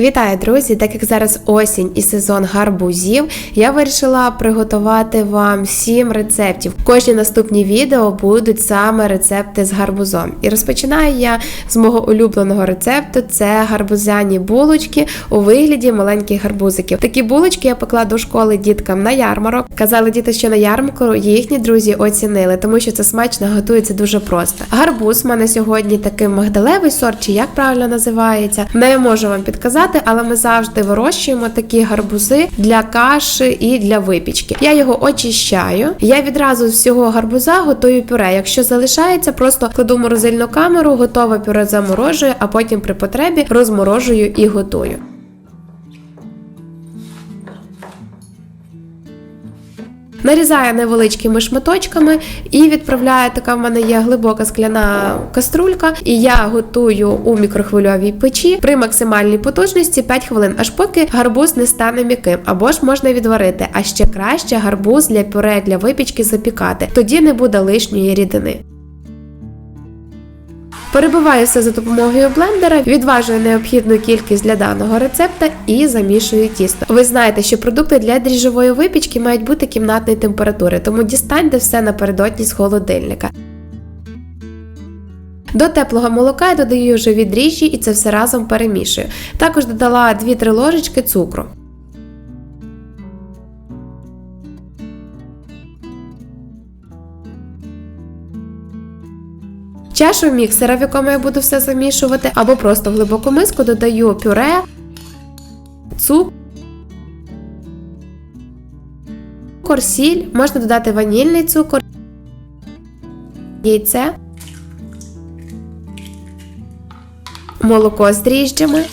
Вітаю, друзі! Так як зараз осінь і сезон гарбузів, я вирішила приготувати вам 7 рецептів. Кожні наступні відео будуть саме рецепти з гарбузом. І розпочинаю я з мого улюбленого рецепту: це гарбузяні булочки у вигляді маленьких гарбузиків. Такі булочки я пекла до школи діткам на ярмарок. Казали діти, що на ярмарку їхні друзі оцінили, тому що це смачно готується дуже просто. Гарбуз в мене сьогодні такий мигдалевий сорт, чи як правильно називається. Не можу вам підказати але ми завжди вирощуємо такі гарбузи для каші і для випічки. Я його очищаю. Я відразу з всього гарбуза готую пюре. Якщо залишається, просто кладу морозильну камеру, готове пюре заморожую, а потім при потребі розморожую і готую. Нарізаю невеличкими шматочками і відправляю. Така в мене є глибока скляна каструлька, і я готую у мікрохвильовій печі при максимальній потужності 5 хвилин, аж поки гарбуз не стане м'яким. Або ж можна відварити, а ще краще гарбуз для пюре для випічки запікати. Тоді не буде лишньої рідини. Перебиваю все за допомогою блендера, відважую необхідну кількість для даного рецепта і замішую тісто. Ви знаєте, що продукти для дріжджової випічки мають бути кімнатної температури, тому дістаньте все напередодні з холодильника. До теплого молока я додаю живі дріжджі і це все разом перемішую. Також додала 2-3 ложечки цукру. Чашу міксера, в якому я буду все замішувати, або просто в глибоку миску додаю пюре, цукор, сіль, можна додати ванільний цукор, яйце, молоко з дріжджами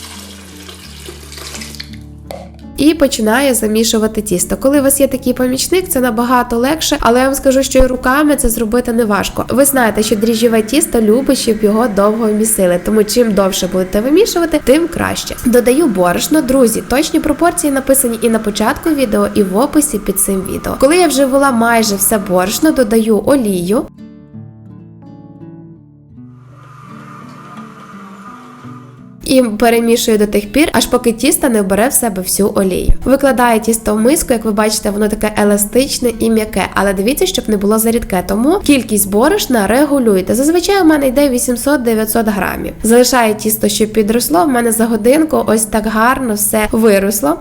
і починає замішувати тісто. Коли у вас є такий помічник, це набагато легше, але я вам скажу, що і руками це зробити не важко. Ви знаєте, що дріжджове тісто любить, щоб його довго місили, тому чим довше будете вимішувати, тим краще. Додаю борошно, друзі, точні пропорції написані і на початку відео, і в описі під цим відео. Коли я вже ввела майже все борошно, додаю олію. І перемішую до тих пір, аж поки тісто не вбере в себе всю олію. Викладаю тісто в миску, як ви бачите, воно таке еластичне і м'яке, але дивіться, щоб не було зарідке. Тому кількість борошна регулюйте. Зазвичай у мене йде 800-900 грамів. Залишаю тісто, щоб підросло. В мене за годинку ось так гарно все виросло.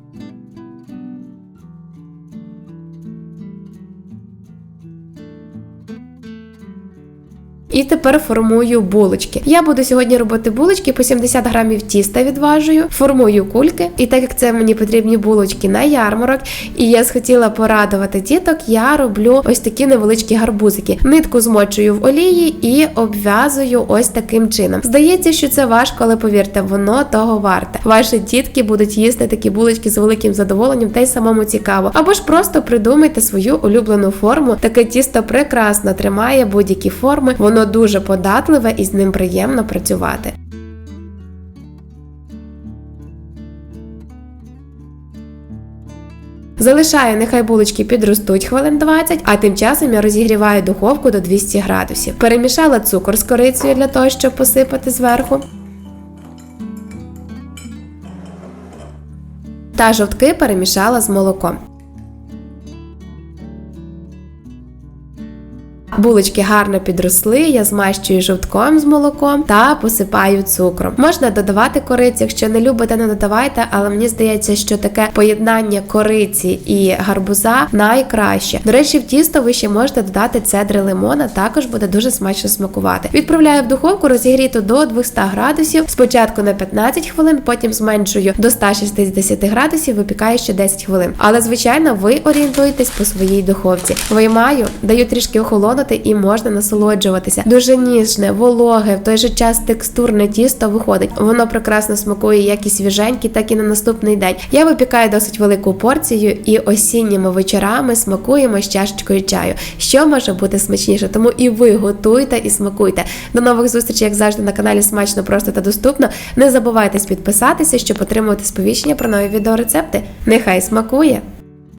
І тепер формую булочки. Я буду сьогодні робити булочки по 70 грамів тіста відважую, формую кульки. І так як це мені потрібні булочки на ярмарок, і я схотіла порадувати діток, я роблю ось такі невеличкі гарбузики. Нитку змочую в олії і обв'язую ось таким чином. Здається, що це важко, але повірте, воно того варте. Ваші дітки будуть їсти такі булочки з великим задоволенням, та й самому цікаво. Або ж просто придумайте свою улюблену форму. Таке тісто прекрасно тримає будь-які форми. Воно дуже податливе і з ним приємно працювати. Залишаю, нехай булочки підростуть хвилин 20, а тим часом я розігріваю духовку до 200 градусів. Перемішала цукор з корицею для того, щоб посипати зверху. Та жовтки перемішала з молоком. Булочки гарно підросли, я змащую жовтком з молоком та посипаю цукром. Можна додавати корицю, якщо не любите, не додавайте, але мені здається, що таке поєднання кориці і гарбуза найкраще. До речі, в тісто ви ще можете додати цедри лимона, також буде дуже смачно смакувати. Відправляю в духовку розігріту до 200 градусів. Спочатку на 15 хвилин, потім зменшую до 160 градусів, випікаю ще 10 хвилин. Але, звичайно, ви орієнтуєтесь по своїй духовці. Виймаю, даю трішки охолонути використовувати і можна насолоджуватися. Дуже ніжне, вологе, в той же час текстурне тісто виходить. Воно прекрасно смакує як і свіженькі, так і на наступний день. Я випікаю досить велику порцію і осінніми вечорами смакуємо з чашечкою чаю. Що може бути смачніше? Тому і ви готуйте і смакуйте. До нових зустрічей, як завжди, на каналі Смачно, просто та доступно. Не забувайте підписатися, щоб отримувати сповіщення про нові відеорецепти. Нехай смакує!